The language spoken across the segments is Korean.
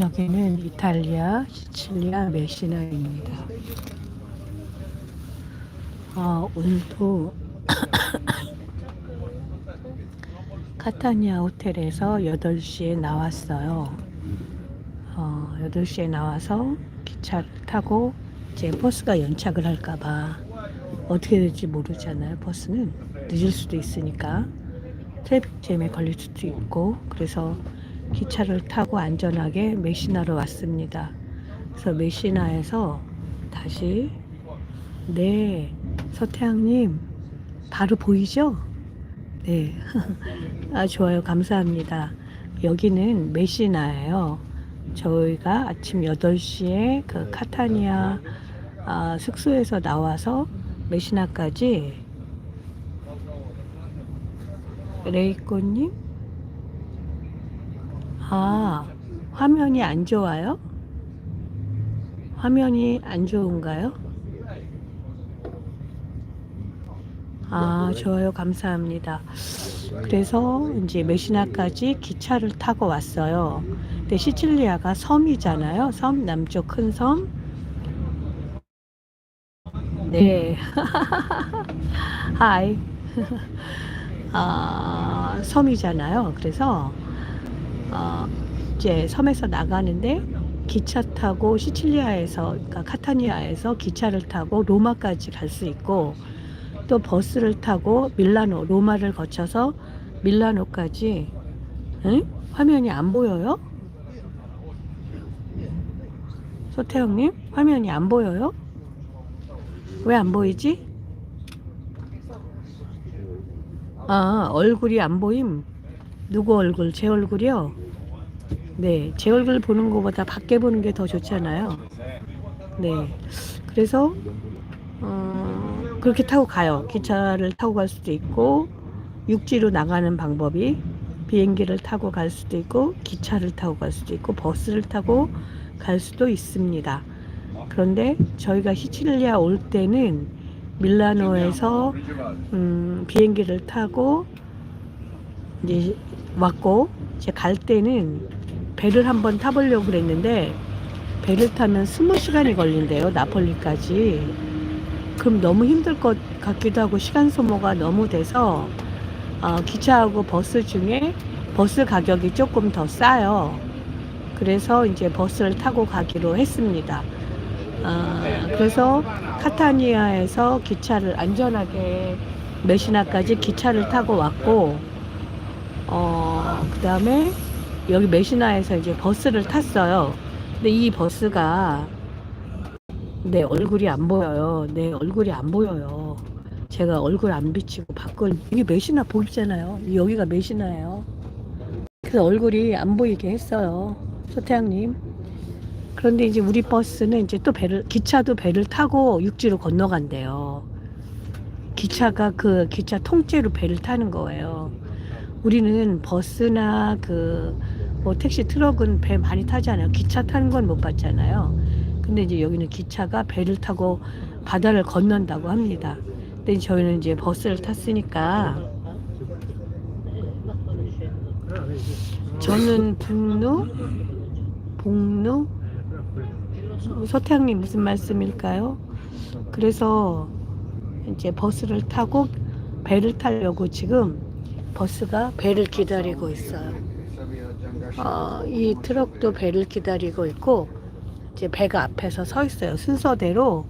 여기는 이탈리아 시칠리아 메시나입니다. 아, 오늘도 카타니아 호텔에서 8시에 나왔어요. 어, 8시에 나와서 기차를 타고 이제 버스가 연착을 할까봐 어떻게 될지 모르잖아요. 버스는 늦을 수도 있으니까 트래픽 잼에 걸릴 수도 있고 그래서 기차를 타고 안전하게 메시나로 왔습니다. 그래서 메시나에서 다시 네 서태양님 바로 보이죠? 네. 아, 좋아요. 감사합니다. 여기는 메시나예요. 저희가 아침 8시에 그 카타니아 아, 숙소에서 나와서 메시나까지 레이코님? 아, 화면이 안 좋아요? 화면이 안 좋은가요? 아, 좋아요. 감사합니다. 그래서 이제 메시나까지 기차를 타고 왔어요. 근데 시칠리아가 섬이잖아요. 섬, 남쪽 큰 섬. 네. 하이. 아, 섬이잖아요. 그래서 어, 이제 섬에서 나가는데 기차 타고 시칠리아에서 그러니까 카타니아에서 기차를 타고 로마까지 갈 수 있고 또 버스를 타고 밀라노 로마를 거쳐서 밀라노까지 응? 화면이 안 보여요? 소태형님 화면이 안 보여요? 왜 안 보이지? 아 얼굴이 안 보임 누구 얼굴? 제 얼굴이요? 네, 제 얼굴 보는 것보다 밖에 보는 게 더 좋잖아요. 네, 그래서 어, 그렇게 타고 가요. 기차를 타고 갈 수도 있고 육지로 나가는 방법이 비행기를 타고 갈 수도 있고 기차를 타고 갈 수도 있고 버스를 타고 갈 수도 있습니다. 그런데 저희가 시칠리아 올 때는 밀라노에서 음, 비행기를 타고 이제 왔고 이제 갈 때는 배를 한번 타보려고 그랬는데 배를 타면 20시간이 걸린대요 나폴리까지. 그럼 너무 힘들 것 같기도 하고 시간 소모가 너무 돼서 어, 기차하고 버스 중에 버스 가격이 조금 더 싸요. 그래서 이제 버스를 타고 가기로 했습니다. 아, 그래서 카타니아에서 기차를 안전하게 메시나까지 기차를 타고 왔고 어, 그 다음에 여기 메시나에서 이제 버스를 탔어요. 근데 이 버스가 내 얼굴이 안 보여요. 내 얼굴이 안 보여요. 제가 얼굴 안 비치고 밖을 이게 메시나 보이잖아요. 여기가 메시나예요. 그래서 얼굴이 안 보이게 했어요. 소태양님. 그런데 이제 우리 버스는 이제 또 배를 기차도 배를 타고 육지로 건너간대요. 기차가 그 기차 통째로 배를 타는 거예요. 우리는 버스나 그 뭐 택시 트럭은 배 많이 타잖아요. 기차 타는 건 못 봤잖아요. 근데 이제 여기는 기차가 배를 타고 바다를 건넌다고 합니다. 근데 저희는 이제 버스를 탔으니까 저는 북루 북루 서태양님 무슨 말씀일까요? 그래서 이제 버스를 타고 배를 타려고 지금 버스가 배를 기다리고 있어요. 어, 이 트럭도 배를 기다리고 있고 이제 배가 앞에서 서 있어요. 순서대로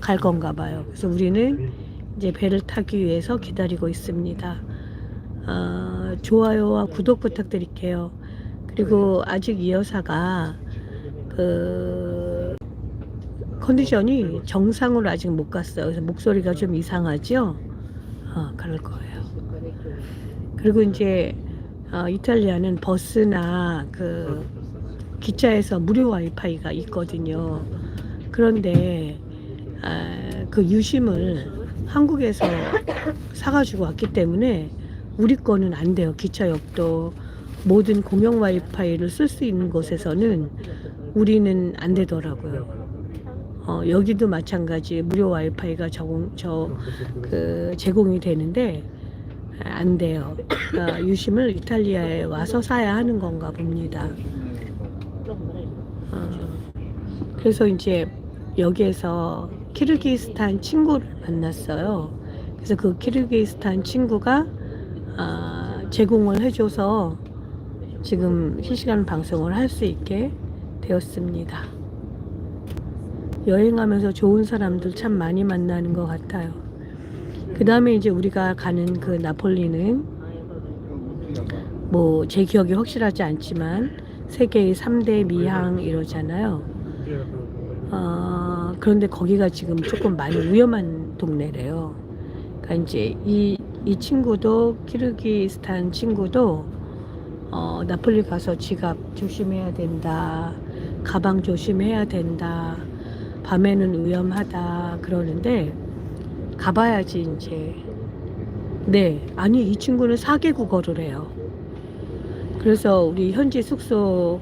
갈 건가 봐요. 그래서 우리는 이제 배를 타기 위해서 기다리고 있습니다. 어, 좋아요와 구독 부탁드릴게요. 그리고 아직 이 여사가 그 컨디션이 정상으로 아직 못 갔어요. 그래서 목소리가 좀 이상하죠? 어, 그럴 거예요. 그리고 이제 어, 이탈리아는 버스나 그 기차에서 무료 와이파이가 있거든요. 그런데 아, 그 유심을 한국에서 사가지고 왔기 때문에 우리 거는 안 돼요. 기차역도 모든 공용 와이파이를 쓸 수 있는 곳에서는 우리는 안 되더라고요. 어, 여기도 마찬가지 무료 와이파이가 제공, 저, 그 제공이 되는데 안 돼요. 그러니까 유심을 이탈리아에 와서 사야 하는 건가 봅니다. 어, 그래서 이제 여기에서 키르기스탄 친구를 만났어요. 그래서 그 키르기스탄 친구가 아, 제공을 해줘서 지금 실시간 방송을 할 수 있게 되었습니다. 여행하면서 좋은 사람들 참 많이 만나는 것 같아요. 그 다음에 이제 우리가 가는 그 나폴리는 뭐 제 기억이 확실하지 않지만 세계의 3대 미항 이러잖아요. 어, 그런데 거기가 지금 조금 많이 위험한 동네래요. 그러니까 이제 이, 이 친구도 키르기스탄 친구도 어, 나폴리 가서 지갑 조심해야 된다. 가방 조심해야 된다. 밤에는 위험하다. 그러는데 가봐야지 이제. 네, 아니 이 친구는 4개 국어를 해요. 그래서 우리 현지 숙소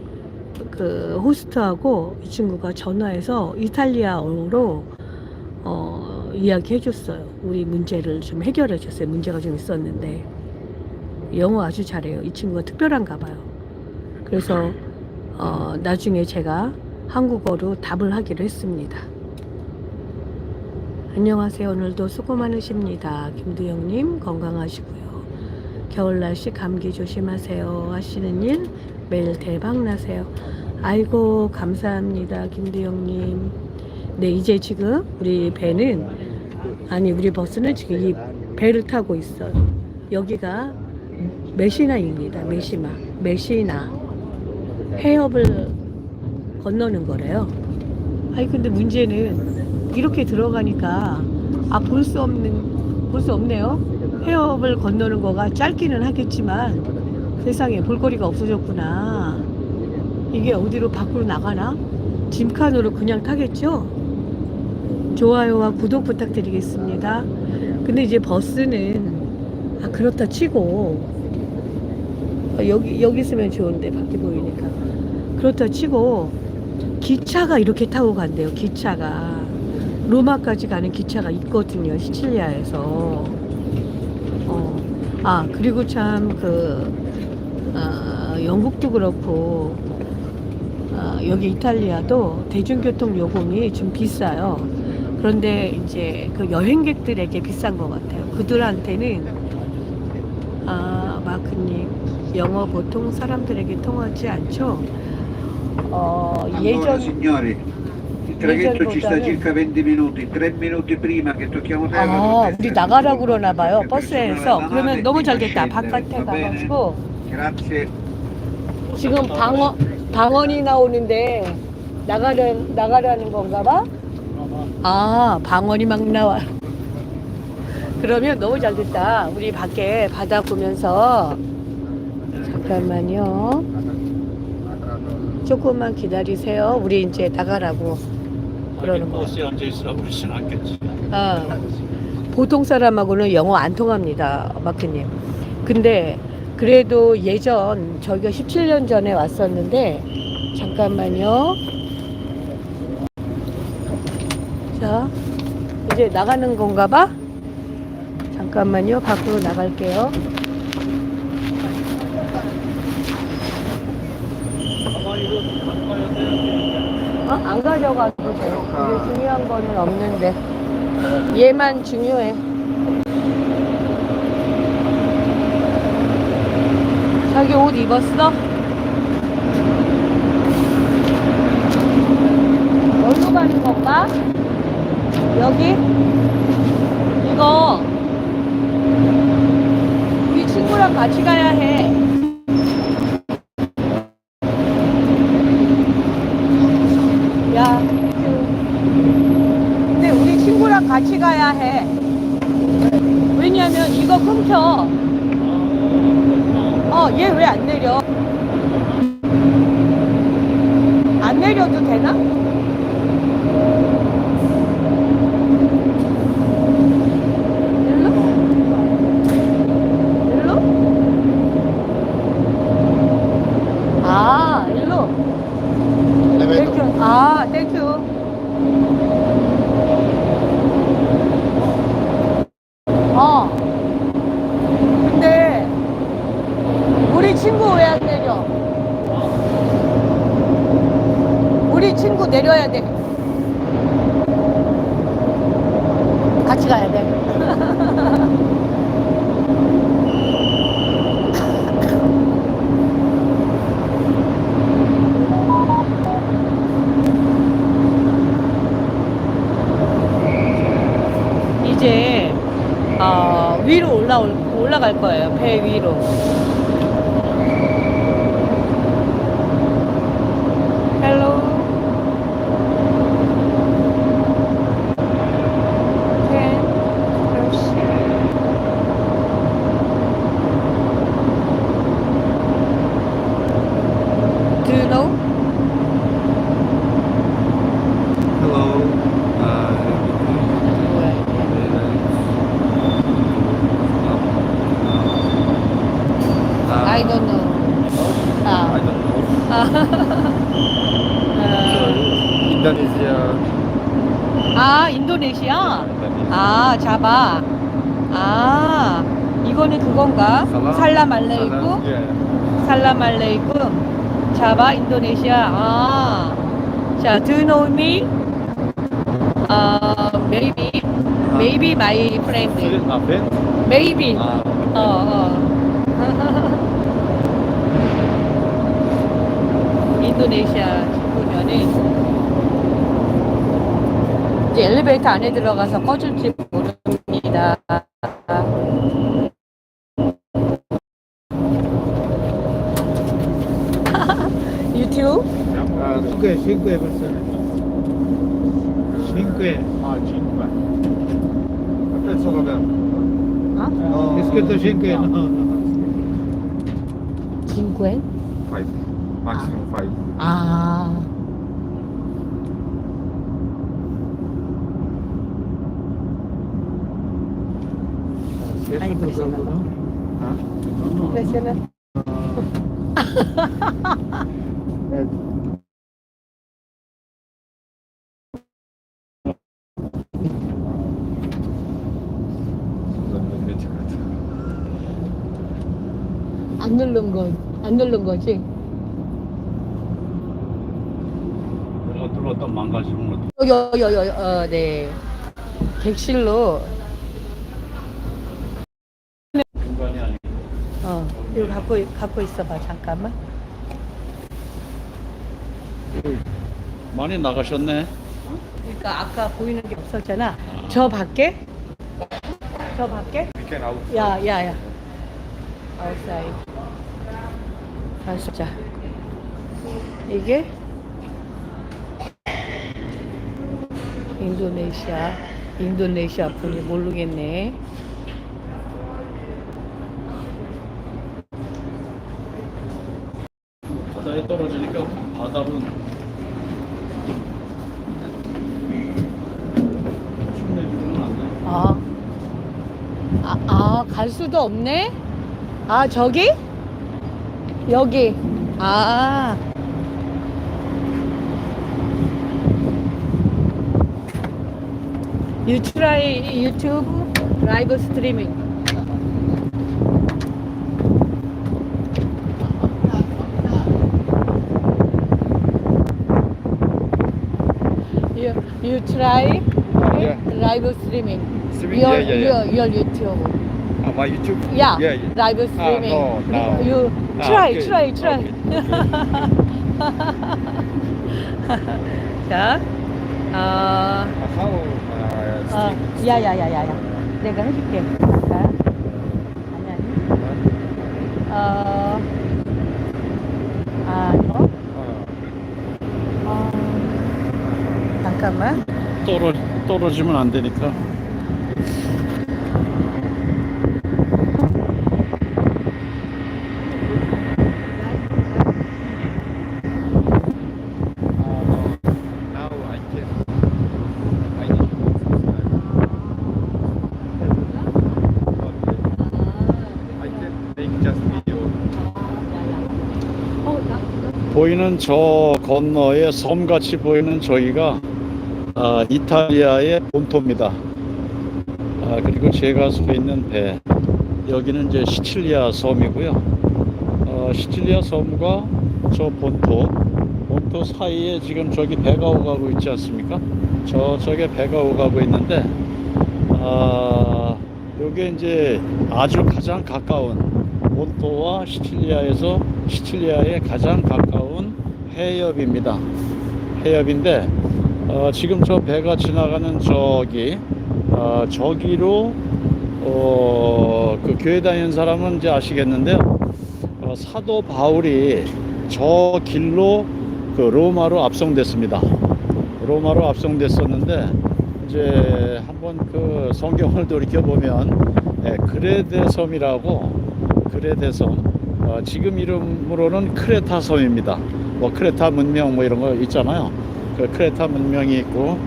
그 호스트하고 이 친구가 전화해서 이탈리아어로 어, 이야기해 줬어요. 우리 문제를 좀 해결해 줬어요. 문제가 좀 있었는데 영어 아주 잘해요. 이 친구가 특별한가 봐요. 그래서 어, 나중에 제가 한국어로 답을 하기로 했습니다. 안녕하세요. 오늘도 수고 많으십니다. 김두영님 건강하시고요. 겨울 날씨 감기 조심하세요. 하시는 일 매일 대박 나세요. 아이고 감사합니다. 김두영님. 네 이제 지금 우리 배는 아니 우리 버스는 지금 이 배를 타고 있어요. 여기가 메시나입니다. 메시마 메시나 해협을 건너는 거래요. 아니 근데 문제는 이렇게 들어가니까 아 볼 수 없는 볼 수 없네요. 해협을 건너는 거가 짧기는 하겠지만 세상에 볼거리가 없어졌구나. 이게 어디로 밖으로 나가나? 짐칸으로 그냥 타겠죠? 좋아요와 구독 부탁드리겠습니다. 근데 이제 버스는 아 그렇다 치고 아, 여기 여기 있으면 좋은데 밖에 보이니까 그렇다 치고 기차가 이렇게 타고 간대요. 기차가 로마까지 가는 기차가 있거든요. 시칠리아에서. 어. 아 그리고 참 그 어, 영국도 그렇고 어, 여기 이탈리아도 대중교통 요금이 좀 비싸요. 그런데 이제 그 여행객들에게 비싼 것 같아요. 그들한테는 아 마크님 영어 보통 사람들에게 통하지 않죠. 어, 예전 traghetto ci sta circa 20 minuti, 3 minuti prima che tocchiamo terra. 아 우리 sicuri, 그러나 봐요 버스에서 그러면 너무 잘 됐다 바깥에? 가가지고 Grazie. 지금 방어 방언이 나오는데 나가는 나가라는 건가 봐. 아 방언이 막 나와. 그러면 너무 잘 됐다. 우리 밖에 바다 보면서 잠깐만요. 조금만 기다리세요. 우리 이제 나가라고 그러는 거. 버스에 앉아 있으라고 그러진 않겠지. 아, 보통 사람하고는 영어 안 통합니다, 마크님. 근데 그래도 예전 저희가 17년 전에 왔었는데 잠깐만요. 자, 이제 나가는 건가 봐? 잠깐만요. 밖으로 나갈게요. 어? 안 가져가 도 돼요. 이게 중요한 거는 없는데. 얘만 중요해. 자기 옷 입었어? 어디로 가는 건가? 여기? 이거 우리 친구랑 같이 가야 해. 야, 근데 우리 친구랑 같이 가야 해. 왜냐면 이거 끊겨. 어, 얘 왜 안 내려? 안 내려도 되나? 일로? 일로? 아, 일로. 땡큐. 아, 땡큐. 어. 근데 우리 친구 왜 안 내려? 우리 친구 내려야 돼. 같이 가야 돼. 이제 어, 위로 올라올 올라갈 거예요. 배 위로. 캔. 그렇지. Do you know? Hello. Uh, uh, I don't know. I 아. don't know. 아. 아, 인도네시아? 아, 자바. 아, 이거는 그건가? 살라말레이쿠? Yeah. 살라말레이쿠. 자바, 인도네시아. 아. 자, do you know me? 아, maybe. Maybe my friend. Ah, Ben? Maybe. Ah, 어, 어. 인도네시아 친구면은 이제 엘리베이터 안에 들어가서 꺼질지 모릅니다. 유튜브? Ah? 5 persone. 5. ah, cinque. Penso che abbiamo. 어? No, 5? No, no. 친구엔? Five. Maximum five. 아. Impressionante. Non l'ho dimenticato. 안 누른 거, 안 누른 거지? 내가 들어왔다 망가지는 것도 여, 여, 여, 여, 어, 네. 객실로, 어, 이거 갖고, 갖고 있어봐, 잠깐만. 많이 나가셨네. 그러니까 아까 보이는 게 없었잖아. 저 밖에? 저 밖에? We can out. 야, 야, 야. 아웃사이드. 자, 이게 인도네시아, 인도네시아 분이 모르겠네. 바다에 떨어지니까 않네. 아, 아, 아, 갈 수도 없네? 아, 저기? 여기. 아. You try YouTube live streaming. You, you try Yeah. live streaming. Streaming? Your, Yeah, yeah, Your, your YouTube. Ah, my YouTube? Yeah, Yeah, yeah. live streaming. no, no. You Ah, try, okay, try, try. okay, 자, 어, Ah, how? Uh, 어, stick- 야, 야, 야, 야, 야. 내가 해줄게. 자, 아니, 아니. 어, 아, 이거? 어, 잠깐만. 떨어 떨어지면 안 되니까. uh, now I can. I need to subscribe. I can make just video. 어, 나, 나. 보이는 저 건너에 섬같이 보이는 저기가 아, 이탈리아의 본토입니다. 아, 그리고 제가 서 있는 배 여기는 이제 시칠리아 섬이고요. 어, 시칠리아 섬과 저 본토 본토 사이에 지금 저기 배가 오가고 있지 않습니까? 저쪽에 배가 오가고 있는데 아, 요게 이제 아주 가장 가까운 본토와 시칠리아에서 시칠리아에 가장 가까운 해협입니다. 해협인데 어, 지금 저 배가 지나가는 저기 어, 저기로 어, 그 교회 다니는 사람은 이제 아시겠는데요. 어, 사도 바울이 저 길로 그 로마로 압송됐습니다. 로마로 압송됐었는데 이제 한번 그 성경을 돌이켜 보면 예, 그레데 섬이라고 그레데 섬 어, 지금 이름으로는 크레타 섬입니다. 뭐 크레타 문명 뭐 이런 거 있잖아요. 그 크레타 문명이 있고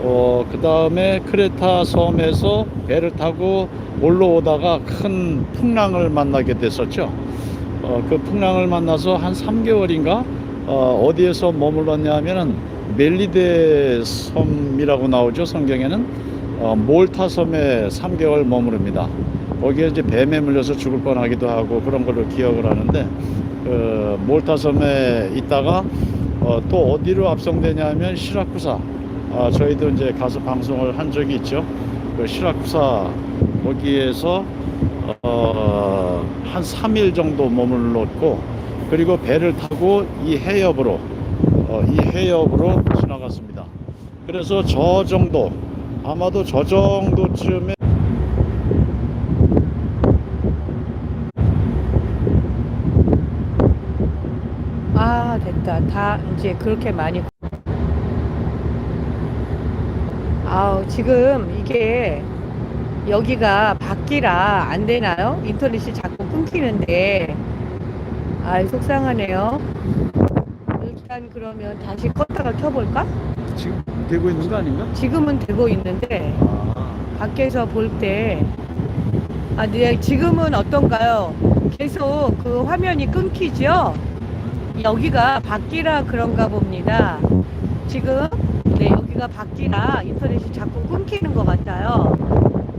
어, 그 다음에 크레타 섬에서 배를 타고 올라오다가 큰 풍랑을 만나게 됐었죠. 어, 그 풍랑을 만나서 한 3개월인가 어, 어디에서 머물렀냐 하면은 멜리데 섬이라고 나오죠 성경에는 어, 몰타 섬에 3개월 머무릅니다. 거기에 이제 뱀에 물려서 죽을 뻔하기도 하고 그런 걸로 기억을 하는데 그 몰타 섬에 있다가 어, 또 어디로 압송되냐면 시라쿠사 아, 저희도 이제 가서 방송을 한 적이 있죠. 그 시라쿠사 거기에서 어, 한 3일 정도 머물렀고 그리고 배를 타고 이 해협으로 어, 이 해협으로 지나갔습니다. 그래서 저 정도 아마도 저 정도쯤에 아 됐 다다 이제 그렇게 많이 아우 지금 이게 여기가 바퀴라 안 되나요? 인터넷이 자꾸 끊기는데 아 속상하네요 일단 그러면 다시 껐다가 켜볼까? 지금 되고 있는 거 아닌가? 지금은 되고 있는데 아, 밖에서 볼 때, 아, 네, 지금은 어떤가요? 계속 그 화면이 끊기죠? 여기가 바퀴라 그런가 봅니다. 지금, 네, 여기가 바퀴라 인터넷이 자꾸 끊기는 것 같아요.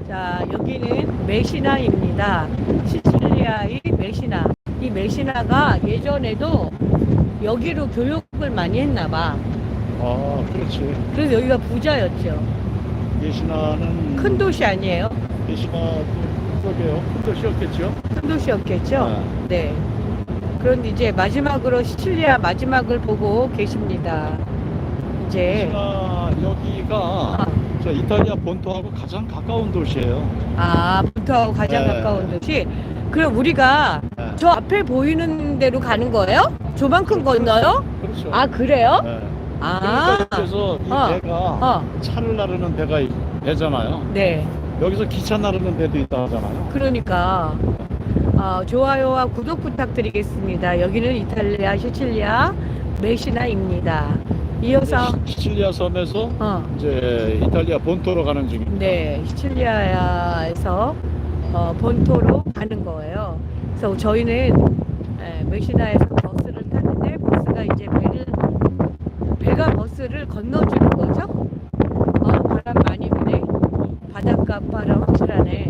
자, 여기는 메시나입니다. 시칠리아의 메시나. 이 메시나가 예전에도 여기로 교육을 많이 했나 봐. 아 그렇지. 그래서 여기가 부자였죠. 예시나는 큰 도시 아니에요? 예시나 그게요. 큰 도시였겠죠. 큰 도시였겠죠? 네. 그런데 이제 마지막으로 시칠리아 마지막을 보고 계십니다. 이제 예시나 여기가 아, 저 이탈리아 본토하고 가장 가까운 도시예요. 아 본토하고 가장 네. 가까운 도시. 그럼 우리가 네. 저 앞에 보이는 대로 가는 거예요? 저만큼 건너요? 그렇죠. 아 그래요? 네. 아, 그래서 이 어. 배가 어, 차를 나르는 배가 있- 배잖아요. 네. 여기서 기차 나르는 배도 있다 하잖아요. 그러니까 아, 좋아요와 구독 부탁드리겠습니다. 여기는 이탈리아 시칠리아 메시나입니다. 이어서 시- 시칠리아 섬에서 어. 이제 이탈리아 본토로 가는 중입니다. 네, 시칠리아에서 어, 본토로 가는 거예요. 그래서 저희는 에, 메시나에서 버스를 탔는데 버스가 이제 배를 배가 버스를 건너주는 거죠. 어, 바람 많이 부네. 바닷가 바람 확실하네.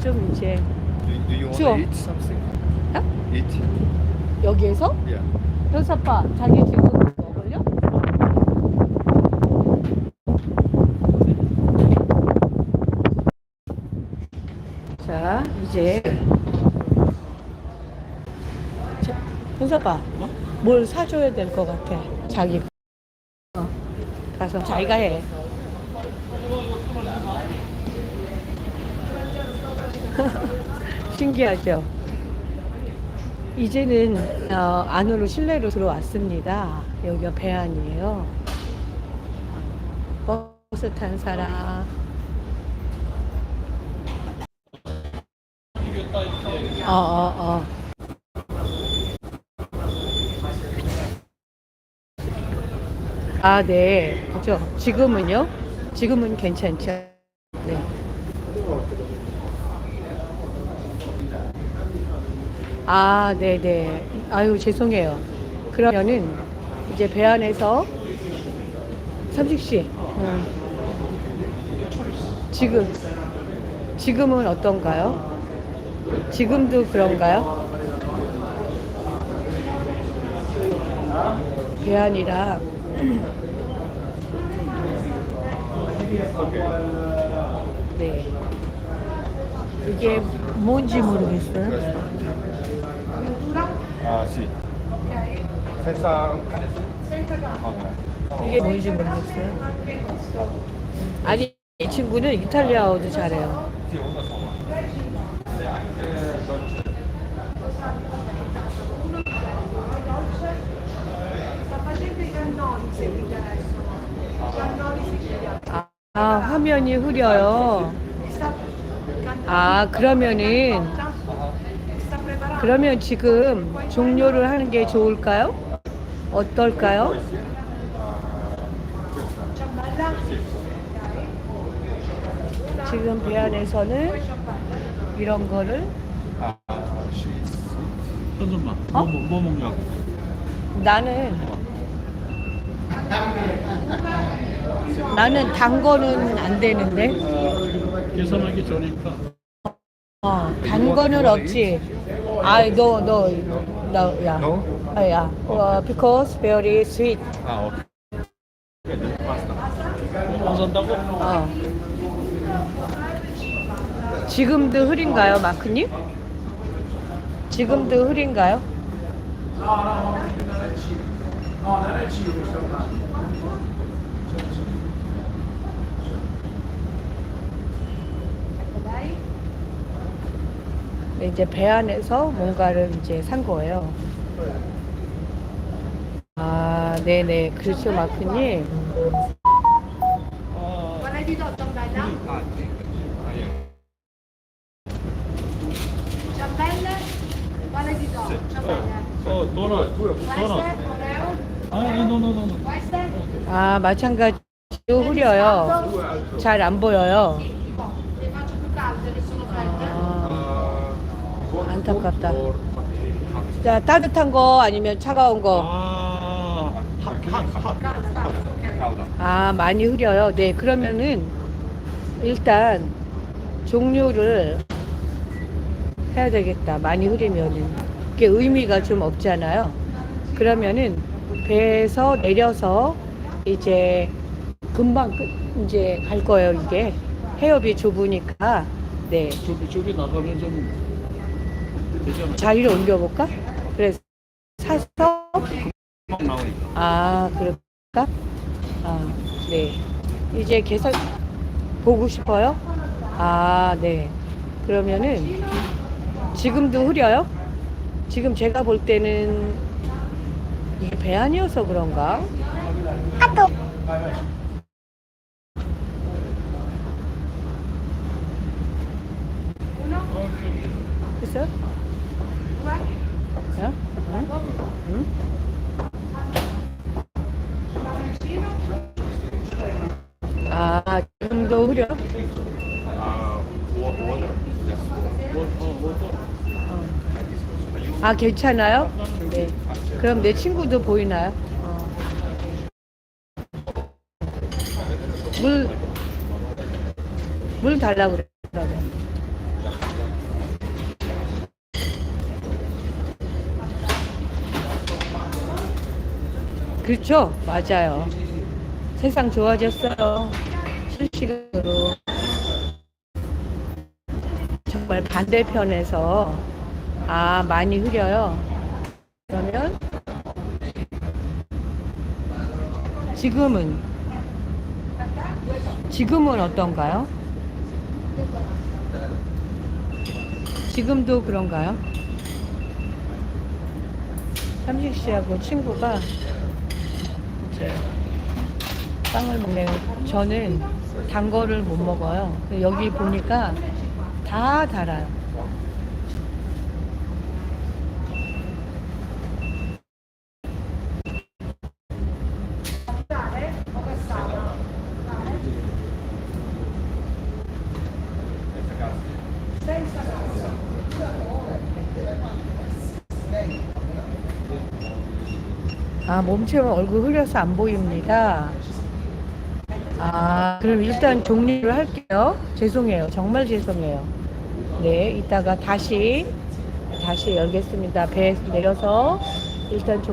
좀 이제 Do, do you want Sure. to eat something? Huh? Eat? 여기에서 Yeah. 자기 지금 먹을려? 자 이제 자, 현사빠 뭘 사줘야 될 것 같아 자기 어, 가서 자기가 해 신기하죠? 이제는 어, 안으로 실내로 들어왔습니다. 여기가 배안이에요. 버스 탄 사람. 어, 어, 어. 아, 네. 그죠. 지금은요? 지금은 괜찮죠? 네. 아, 네네. 아유, 죄송해요. 그러면은 이제 배 안에서 삼식씨, 음. 지금, 지금은 어떤가요? 지금도 그런가요? 배 안이랑 네 이게 뭔지 모르겠어요. Ah, sì. Senza... Ok. 이게 뭔지 모르겠어요. 아니 이 친구는 이탈리아어도 잘해요. 아, 아, 화면이 흐려요. 아 그러면은 그러면 지금 종료를 하는 게 좋을까요? 어떨까요? 지금 배 안에서는 이런 거를 sì. 현선만 어? 뭐, 뭐, 뭐 먹냐고 나는 나는 단 거는 안 되는데 계산하기 전이니까 어, 단 거는 없지 아너너너야 No? 아야 어, because very sweet Ah. Basta. 안 산다고? 어. 지금도 흐린가요 마크님? 지금도 흐린가요? 네, 이제 배 안에서 뭔가를 이제 산 거예요. 아, 네네. 그렇죠, 마크님. 노노노노 Queste? 아, 마찬가지로 흐려요. 잘 안 보여요. 안타깝다. 자, 따뜻한 거 아니면 차가운 거? 아 많이 흐려요. 네, 그러면은 일단 종료를 해야 되겠다. 많이 흐리면은. 그게 의미가 좀 없잖아요. 그러면은 배에서 내려서 이제 금방 끝, 이제 갈 거예요, 이게. 해협이 좁으니까. 네. 저기 나가면 좀 자리를 옮겨볼까? 그래서 사서 아 그럴까? 아 네. 이제 계속 보고 싶어요? 아 네. 그러면은 지금도 흐려요? 지금 제가 볼 때는 이게 배 안이어서 그런가? 됐어요? 아, 좀 더 흐려? 아, 괜찮아요? 네. 그럼 내 친구도 보이나요? 물, 물 달라고 그래. 그렇죠. 맞아요. 세상 좋아졌어요. 실시간으로. 정말 반대편에서 아 많이 흐려요. 그러면 지금은 지금은 어떤가요? 지금도 그런가요? 삼식 씨하고 친구가 이제 빵을 먹네요. 저는 단 거를 못 먹어요. 여기 보니까 다 달아요. 몸체면 얼굴 흐려서 안 보입니다. 아, 그럼 일단 종료를 할게요. 죄송해요. 정말 죄송해요. 네, 이따가 다시, 다시 열겠습니다. 배 내려서 일단 종